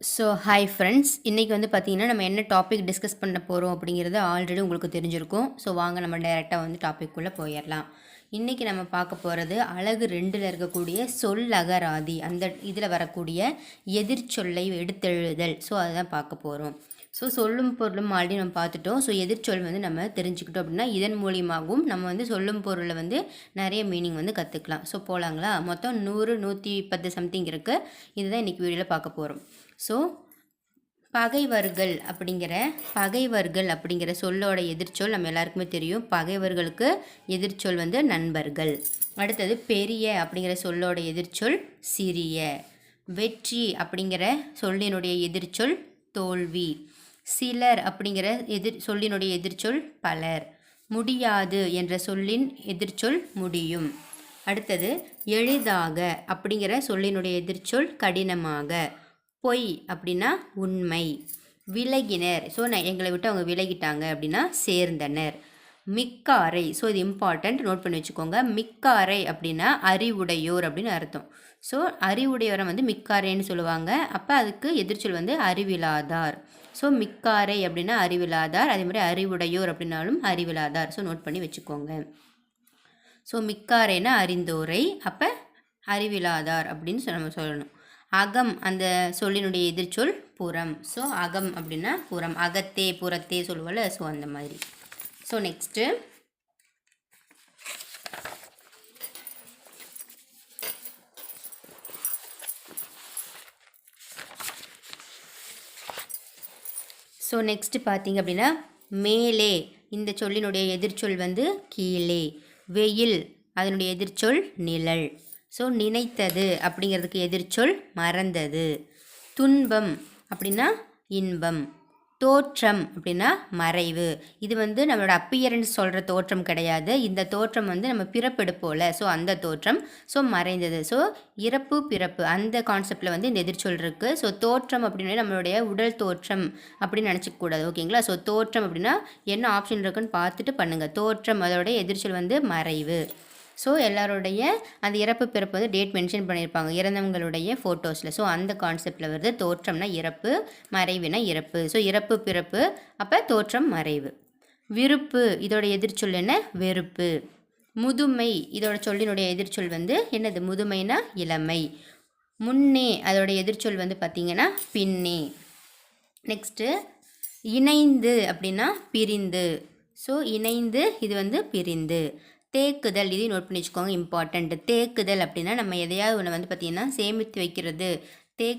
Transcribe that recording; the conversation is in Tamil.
ஸோ ஹாய் ஃப்ரெண்ட்ஸ் இன்றைக்கி வந்து பார்த்திங்கன்னா நம்ம என்ன டாபிக் டிஸ்கஸ் பண்ண போகிறோம் அப்படிங்கிறது ஆல்ரெடி உங்களுக்கு தெரிஞ்சிருக்கும். ஸோ வாங்க நம்ம டைரெக்டாக வந்து டாபிக்குள்ளே போயிடலாம் இன்றைக்கி நம்ம பார்க்க போகிறது அழகு ரெண்டில் இருக்கக்கூடிய சொல்லகராதி அந்த இதில் வரக்கூடிய எதிர்ச்சொல்லை எடுத்தெழுதல். ஸோ அதுதான் பார்க்க போகிறோம் ஸோ சொல்லும் பொருளும் ஆல்ரெடி நம்ம பார்த்துட்டோம். ஸோ எதிர்ச்சொல் வந்து நம்ம தெரிஞ்சுக்கிட்டோம் அப்படின்னா இதன் மூலியமாகவும் நம்ம வந்து சொல்லும் பொருளை வந்து நிறைய மீனிங் வந்து கற்றுக்கலாம் ஸோ போகலாங்களா மொத்தம் நூறு நூற்றி பத்து சம்திங் இருக்குது இதுதான் இன்றைக்கி வீடியோவில் பார்க்க போகிறோம் ஸோ பகைவர்கள் அப்படிங்கிற பகைவர்கள் அப்படிங்கிற சொல்லோட எதிர்ச்சொல் நம்ம எல்லாருக்குமே தெரியும். பகைவர்களுக்கு எதிர்ச்சொல் வந்து நண்பர்கள். அடுத்தது பெரிய அப்படிங்கிற சொல்லோட எதிர்ச்சொல் சிறிய. வெற்றி அப்படிங்கிற சொல்லினுடைய எதிர்ச்சொல் தோல்வி. சிலர் அப்படிங்கிற எதிர் சொல்லினுடைய எதிர்ச்சொல் பலர். முடியாது என்ற சொல்லின் எதிர்ச்சொல் முடியும். அடுத்தது எளிதாக அப்படிங்கிற சொல்லினுடைய எதிர்ச்சொல் கடினமாக. பொய் அப்படின்னா உண்மை. விலகினர். ஸோ நான் எங்களை விட்டு அவங்க விலகிட்டாங்க அப்படின்னா சேர்ந்தனர். மிக்காரை ஸோ இது இம்பார்ட்டண்ட் நோட் பண்ணி வச்சுக்கோங்க. மிக்காரை அப்படின்னா அறிவுடையோர் அப்படின்னு அர்த்தம். ஸோ அறிவுடையோரை வந்து மிக்காரைன்னு சொல்லுவாங்க. அப்போ அதுக்கு எதிர்ச்சொல் வந்து அறிவிலாதார். ஸோ மிக்காரை அப்படின்னா அறிவிலாதார். அதே மாதிரி அறிவுடையோர் அப்படின்னாலும் அறிவிலாதார். ஸோ நோட் பண்ணி வச்சுக்கோங்க. ஸோ மிக்காரைனா அறிந்தோரை. அப்போ அறிவிலாதார் அப்படின்னு நம்ம சொல்லணும். அகம் அந்த சொல்லினுடைய எதிர்ச்சொல் புறம். ஸோ அகம் அப்படின்னா புறம். அகத்தே புறத்தே சொல்லுவோம்ல. ஸோ அந்த மாதிரி. ஸோ நெக்ஸ்ட்டு ஸோ நெக்ஸ்ட்டு பார்த்தீங்க அப்படின்னா மேலே இந்த சொல்லினுடைய எதிர்ச்சொல் வந்து கீழே. வெயில் அதனுடைய எதிர்ச்சொல் நிழல். ஸோ நினைத்தது அப்படிங்கிறதுக்கு எதிர்ச்சொல் மறந்தது. துன்பம் அப்படின்னா இன்பம். தோற்றம் அப்படின்னா மறைவு. இது வந்து நம்மளோட அப்பியரன்ஸ் சொல்கிற தோற்றம் கிடையாது. இந்த தோற்றம் வந்து நம்ம பிறப்பெடுப்போல ஸோ அந்த தோற்றம். ஸோ மறைந்தது. ஸோ இறப்பு பிறப்பு. அந்த கான்செப்டில் வந்து இந்த எதிர்ச்சொல் இருக்குது ஸோ தோற்றம் அப்படின்னு நம்மளுடைய உடல் தோற்றம் அப்படின்னு நினச்சிக்கூடாது ஓகேங்களா? ஸோ தோற்றம் அப்படின்னா என்ன ஆப்ஷன் இருக்குன்னு பார்த்துட்டு பண்ணுங்கள் தோற்றம் அதோடைய எதிர்ச்சொல் வந்து மறைவு. ஸோ எல்லாருடைய அந்த இறப்பு பிறப்பு வந்து டேட் மென்ஷன் பண்ணியிருப்பாங்க இறந்தவங்களுடைய ஃபோட்டோஸில் ஸோ அந்த கான்செப்டில் வருது தோற்றம்னா இறப்பு மறைவுனா இறப்பு. ஸோ இறப்பு பிறப்பு அப்போ தோற்றம் மறைவு. விருப்பு இதோட எதிர்ச்சொல் என்ன? வெறுப்பு. முதுமை இதோட சொல்லினுடைய எதிர்ச்சொல் வந்து என்னது? முதுமைனா இளமை. முன்னே அதோட எதிர்ச்சொல் வந்து பார்த்திங்கன்னா பின்னே. நெக்ஸ்ட்டு இணைந்து அப்படின்னா பிரிந்து. ஸோ இணைந்து இது வந்து பிரிந்து. தேக்குதல் இதையும் நோட் பண்ணி வச்சுக்கோங்க இம்பார்ட்டண்ட் தேக்குதல் அப்படின்னா நம்ம எதையாவது ஒன்று வந்து பார்த்திங்கன்னா சேமித்து வைக்கிறது. தேக்கி